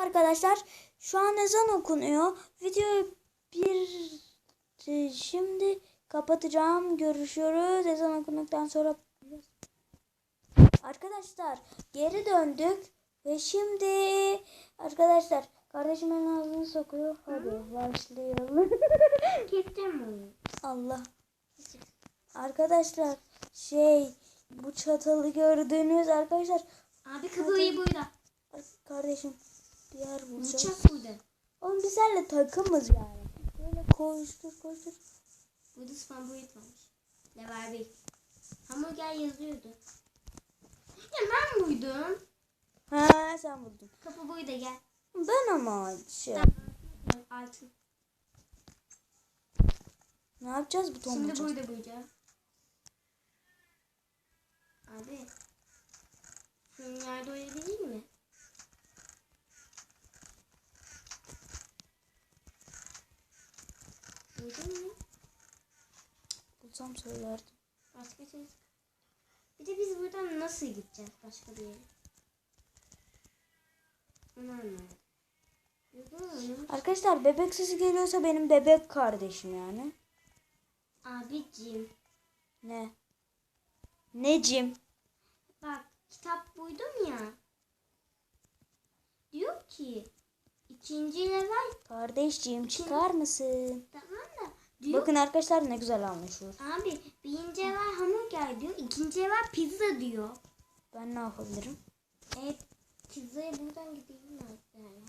Arkadaşlar şu an ezan okunuyor. Videoyu bir e, şimdi kapatacağım. Görüşürüz. Ezan okunduktan sonra Arkadaşlar geri döndük ve şimdi arkadaşlar kardeşimin ağzını sokuyor. Hadi başlayalım. Keseceğim onu. Allah. Arkadaşlar şey bu çatalı gördüğünüz arkadaşlar Abi kızılayı burada. kardeşim bir yer bulacağız. Bıçak burada. Oğlum biz seninle takımız yani. Böyle koştur koştur. Burada spam boyut varmış. Level 1. Hamburger yazıyordu. Ya ben buydum. Ha sen buldun. Kapı boyu da gel. Ben ama şey Altın. ne yapacağız bu Şimdi tomacı? boyu da buyacağım. Abi. Şunun yerde oyabilir mi? Buydun mu? Bulsam söylerdim. Başka şey. Bir de biz buradan nasıl gideceğiz başka bir yere? Onu anlamadım. Buldun mu? Arkadaşlar bebek sesi geliyorsa benim bebek kardeşim yani. Abicim Ne? Necim? bak kitap buydum ya. Diyor ki ikinci level Kardeşciğim çıkar mısın? tamam da diyor Bakın arkadaşlar ne güzel anlaşıyor. abi birinci level hamburger diyor ikinci level pizza diyor. Ben ne yapabilirim? E pizzaya buradan gideyim mi yani?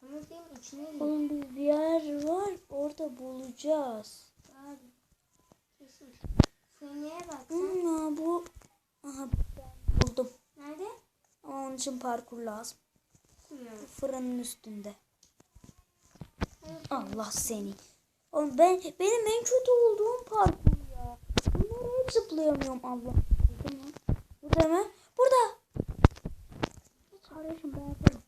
Hamburgerin içine gir. Oğlum bir yer var orada bulacağız. Abi. Kesin. Fırınaya bak sen. Hmm, bu Aha buldum. Nerede? Onun için parkur lazım. Fırının üstünde. Allah seni. Oğlum ben benim en kötü olduğum parkur ya. Bunları hep zıplayamıyorum Allah. Burada mı? Burada. Kardeşim ben yaparım.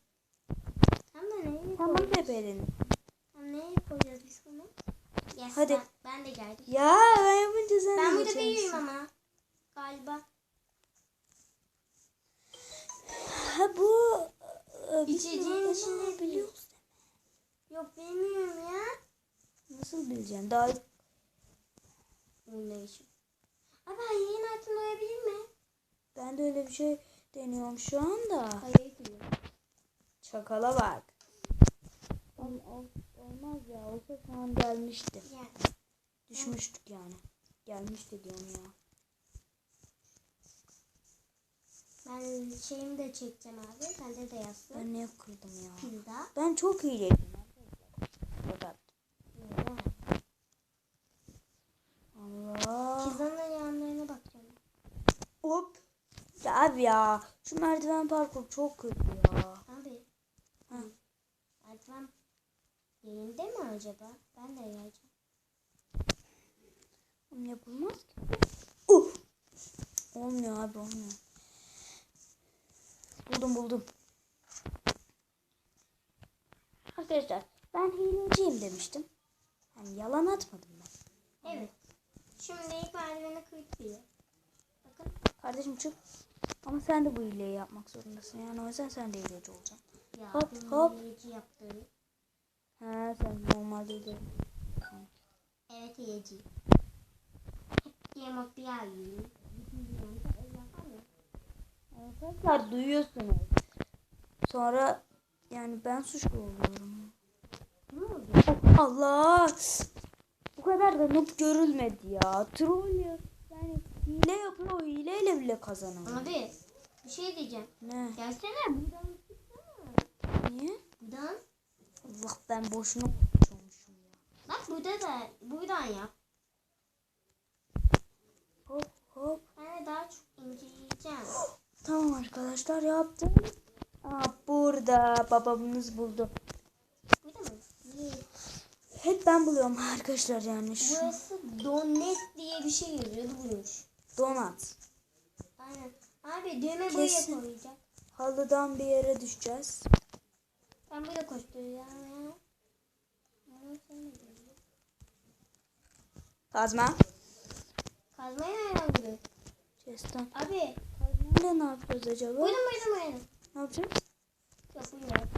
Tam da nereye Tamam bebeğin. Nereye koyacağız biz bunu? Yes, Hadi. Ben, ben de geldim. Ya ben yapınca sen Ben burada büyüğüm ama. Galiba. İçeceğin içinde ama biliyorsun. Yok bilmiyorum ya. Nasıl bileceksin? Daha ne işim? Abi hayırın altında olabilir mi? ben de öyle bir şey deniyorum şu anda. Hayır diyor. Çakala bak. Ol- ol- olmaz ya. Olsa şu an gelmişti. Yani. Düşmüştük yani. Gelmişti diyorum ya. Ben şeyimi de çekeceğim abi. Sende de yazsın. Ben niye kırdım ya? Pizza. Ben çok iyiydim. Allah. Pizzanın yanlarına bakacağım. Hop. Ya abi ya. Şu merdiven parkur çok kötü ya. Abi. Ha. Merdiven yerinde mi acaba? Ben de. Oğlum yapılmaz ki. Uh. Olmuyor abi olmuyor. Buldum buldum. Arkadaşlar ben hileciyim demiştim. Yani yalan atmadım ben. Evet. Şimdi ilk merdiveni kırıklıyor. Bakın. Kardeşim çık. Ama sen de bu hileyi yapmak zorundasın. Yani o yüzden sen de hileci olacaksın. Ya Hop, hop. hileci yaptığım. He sen normalde de. Evet hileci. Hep yemek diğer yiyor. Arkadaşlar duyuyorsunuz. Sonra yani ben suçlu oluyorum. Ne oldu? Allah! Bu kadar da noob görülmedi ya. Troll ya. Yani hile yapıyor. Hileyle bile kazanamıyor. Abi bir şey diyeceğim. Ne? Gelsene buradan çıksana. Niye? Buradan. Allah ben boşuna olmuşum ya. Bak burada da buradan yap. Hop hop. Ben de daha çok inceleyeceğim. Tamam arkadaşlar yaptım. Aa, burada babamız buldu. Burada mı? Hep ben buluyorum arkadaşlar yani. Şu Burası donet diye bir şey yazıyordu buymuş. donat. Aynen. Abi düğme buraya koyacak. Halıdan bir yere düşeceğiz. Ben burada koşturacağım ya. Kazma. Kazmaya nereden Chest'ten. Abi. Kazmayla ne yapacağız acaba? Buyurun buyurun buyurun. Ne yapacağız? Yok buyurun.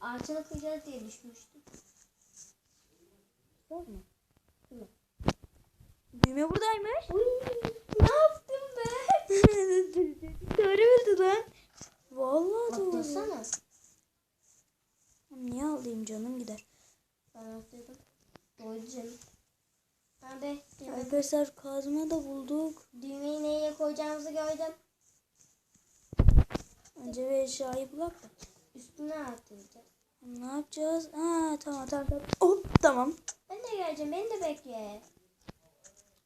ağaçını kıracağız diye düşünmüştüm. Var mı? Hı. Düğme buradaymış. Uy, ne yaptın be? doğru bildi lan. Vallahi doğru. Atlasana. Niye alayım canım gider. Ben atladım. Doydu canım. Abi Arkadaşlar kazma da bulduk. düğmeyi nereye koyacağımızı gördüm. Önce bir eşyayı bulak da. Üstüne atlayacağız. Ne yapacağız? Ha tamam tamam tamam. Hop tamam. Ben de geleceğim. Beni de bekle.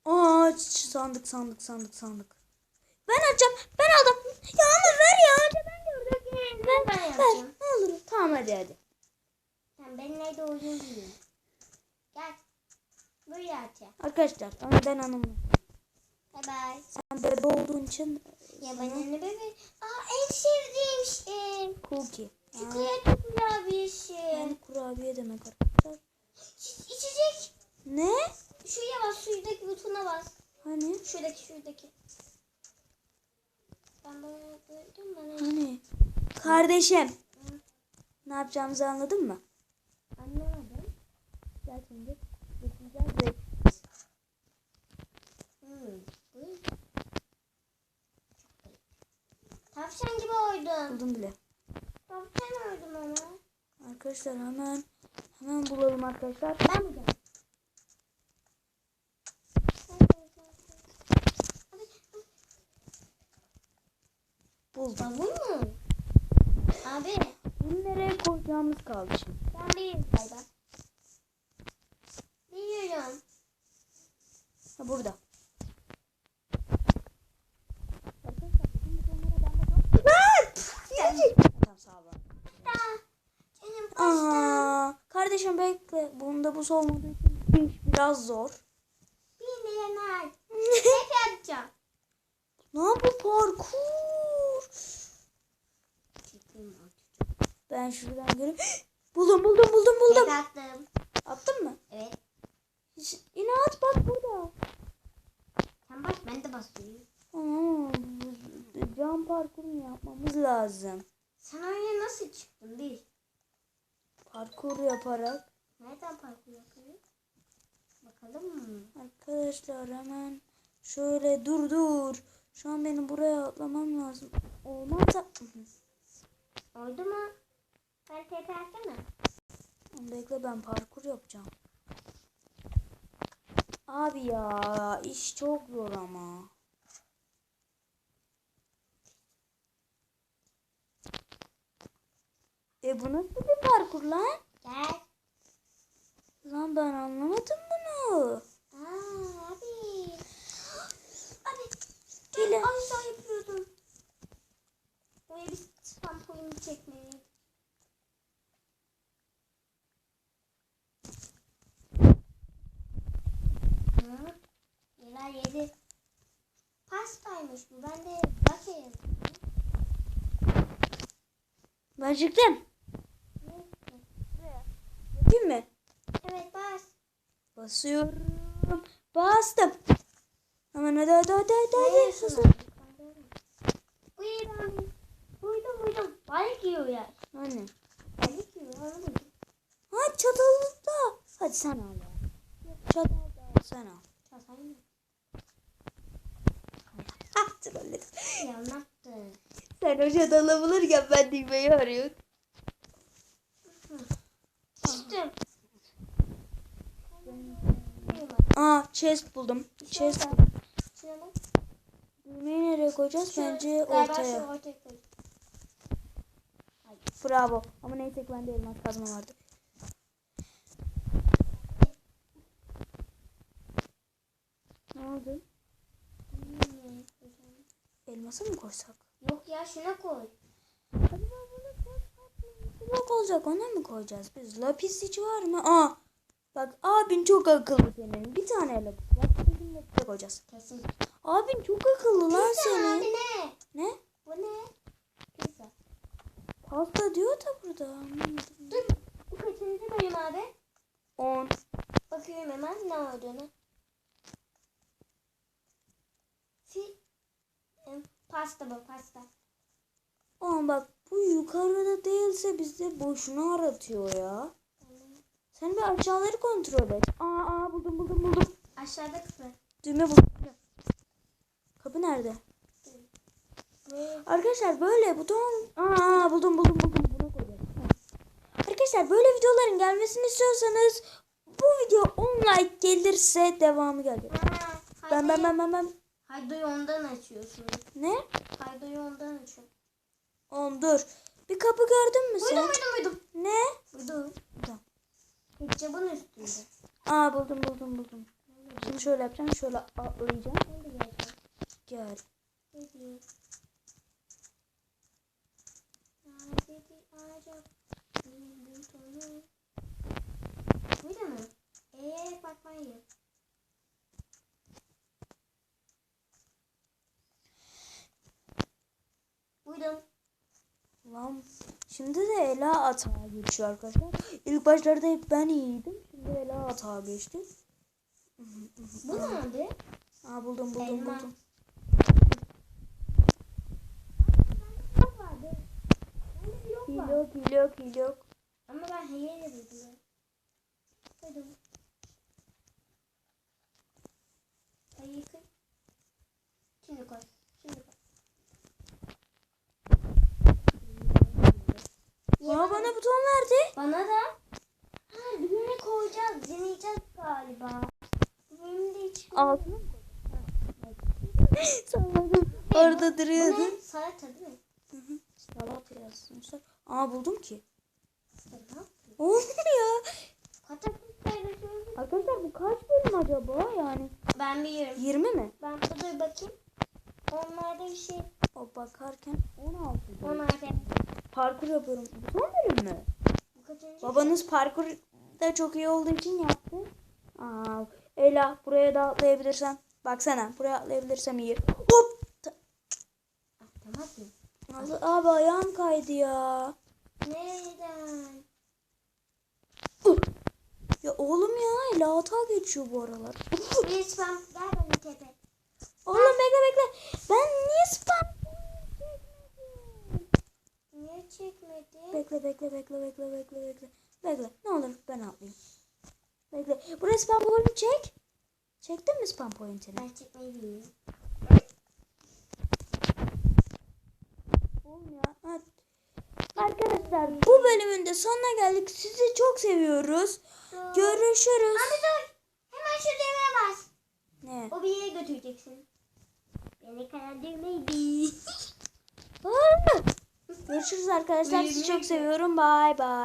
Aa sandık sandık sandık sandık. Ben açacağım. Ben aldım. Ya ama ver ya. Önce ben gördüm. Ben, ben Ver. yapacağım. Ne olur. Tamam hadi hadi. Sen ben nerede olduğunu bilmiyorum. Gel. Buraya atacağım. Arkadaşlar önden hanım. Bye bye. Sen bebe olduğun için Ya ben anne bebe. En sevdiğim şey. cookie. Çikolata kurabiyesi. yani kurabiye demek arkadaşlar. İç- İçecek. Ne? Şuraya bas. Şuradaki butona bas. Hani? Şuradaki şuradaki. Ben bunu duydum bana. Hani? Kardeşim. Ne yapacağımızı anladın mı? Anlamadım. Gel şimdi. Getireceğiz ve Hmm. bu- Tavşan gibi oydum. buldum bile. Tavşan oydum ama. Arkadaşlar hemen hemen bulalım arkadaşlar. Ben geldim? Buldum. Bavul mu? Abi Bunu nereye koyacağımız kaldı şimdi. ben değilim galiba. Biliyorum. Ha burada. Tamam sağ ol. Aa, kardeşim bekle. Bunda bu olmadığı için biraz zor. Hep yapacağım. Ne bu parkur? Ben şuradan göreyim. buldum buldum buldum buldum. Tek attım. Attın mı? Evet. Hiç- Yine at bak burada. Sen bas ben de basıyorum. Aa, bu- cam parkurunu yapmamız lazım. Sen oraya nasıl çıktın bir? Parkur yaparak. Nereden parkur yapıyoruz? Bakalım mı? Arkadaşlar hemen şöyle dur dur. Şu an benim buraya atlamam lazım. Olmazsa Oldu mu? Ben tepe atsana. bekle ben parkur yapacağım. Abi ya iş çok zor ama. E bu nasıl bir parkur lan? Gel. Lan ben anlamadım bunu. Aa abi. Abi. Ben aşağı yapıyordum. Buraya bir spam point çekmeliyim. Neler yedi. Pastaymış bu. Ben de bak yazdım. Ben çıktım. Ne? Yapayım mı? Evet bas. Basıyorum. Bastım. Hemen hadi hadi hadi hadi. hadi. Abi? Buyurun. Buydum buydum. Balık yiyor ya. Hani? Balık yiyor. Ha çatalı da. Hadi sen al. ya. Çatal da sen al. Çatay mı? Ah trolledim. Yanlattı. Sen o çatalı bulurken ben düğmeyi arıyorum. Düştüm. Aa chest buldum. Chest. Düğmeyi nereye koyacağız? Bence ortaya. koy. Bravo. Ama neyse bende elmas kazma vardı. Ne oldu? Elması mı koysak? Yok ya şuna koy. Acaba burada çok farklı bir blok olacak. Ona mı koyacağız biz? Lapis hiç var mı? Aa. Bak abin çok akıllı senin. Bir tane lapis var. Bizim lapise koyacağız. Kesin. Abin çok akıllı lan Pizza abi senin. ne? Ne? Bu ne? Pizza. Pasta diyor da burada. Dur. Bu kaçıncı bölüm abi? 10. Bakıyorum hemen ne olduğunu. Em, pasta bu pasta. Ama bak bu yukarıda değil gelirse bizi boşuna aratıyor ya. Sen bir aşağıları kontrol et. Aa, aa buldum buldum buldum. Aşağıda kapı. Düğme buldum. Kapı nerede? Böyle. Arkadaşlar böyle buton... Aa, buldum buldum buldum. Buna koyacağız. Arkadaşlar böyle videoların gelmesini istiyorsanız bu video 10 like gelirse devamı gelecek. Ha, Ben ben ben ben ben. Haydo'yu ondan açıyorsun. Ne? Haydo'yu ondan açıyorsun. Oğlum dur. Bir kapı gördün mü sen? Buydum buydum buydum. Ne? Buydum. Buldum. Hiccabın üstünde. Aa buldum buldum buldum. Şimdi şöyle yapacağım. Şöyle atlayacağım. Gel. Buydu mu? Eee bakmayın. Buydum. Lan şimdi de Ela atağa geçiyor arkadaşlar. İlk başlarda hep ben iyiydim. Şimdi Ela atağa geçti. Bu ne abi? Aa buldum buldum Elma. buldum. Hile yok hile yok hile yok. Ama ben hileyle buldum. Buydum. Ay yıkın. Şimdi koy. Şimdi koy. Aa bana buton verdi. Bana da. Ha düğüne koyacağız. Deneyeceğiz galiba. Bu Altına mı Sanmadım. Orada Bu duruyordu. ne? Salata değil mi? Salata yazmışlar. Aa buldum ki. Oğlum ya. Arkadaşlar bu kaç bölüm acaba yani? Ben biliyorum. 20 mi? Ben burada bakayım. Onlarda bir şey. O bakarken 16 bölüm. Onlar Parkur yapıyorum. Bu son bölüm mü? Bu? Babanız parkur da çok iyi olduğu için yaptı. Aa, Ela buraya da atlayabilirsen. Baksana buraya atlayabilirsem iyi. Hop. Ta- Atlamadın. Allah, abi ayağım kaydı ya. Neden? Uh. Ya oğlum ya Ela hata geçiyor bu aralar. Lütfen gel bana tepe. oğlum bekle bekle. Ben niye spam? Niye çekmedin? Bekle bekle bekle bekle bekle bekle. Bekle ne olur ben atlayayım. Bekle. Buraya spam point'i çek. Çektin mi spam point'ini? Ben çekmeyi bilmiyorum. Hadi. Arkadaşlar bu bölümün de sonuna geldik. Sizi çok seviyoruz. Dur. Görüşürüz. Abi dur. Hemen şu düğmeye bas. Ne? O bir yere götüreceksin. Beni karan düğmeydi. Görüşürüz arkadaşlar. Sizi çok seviyorum. Bye bye.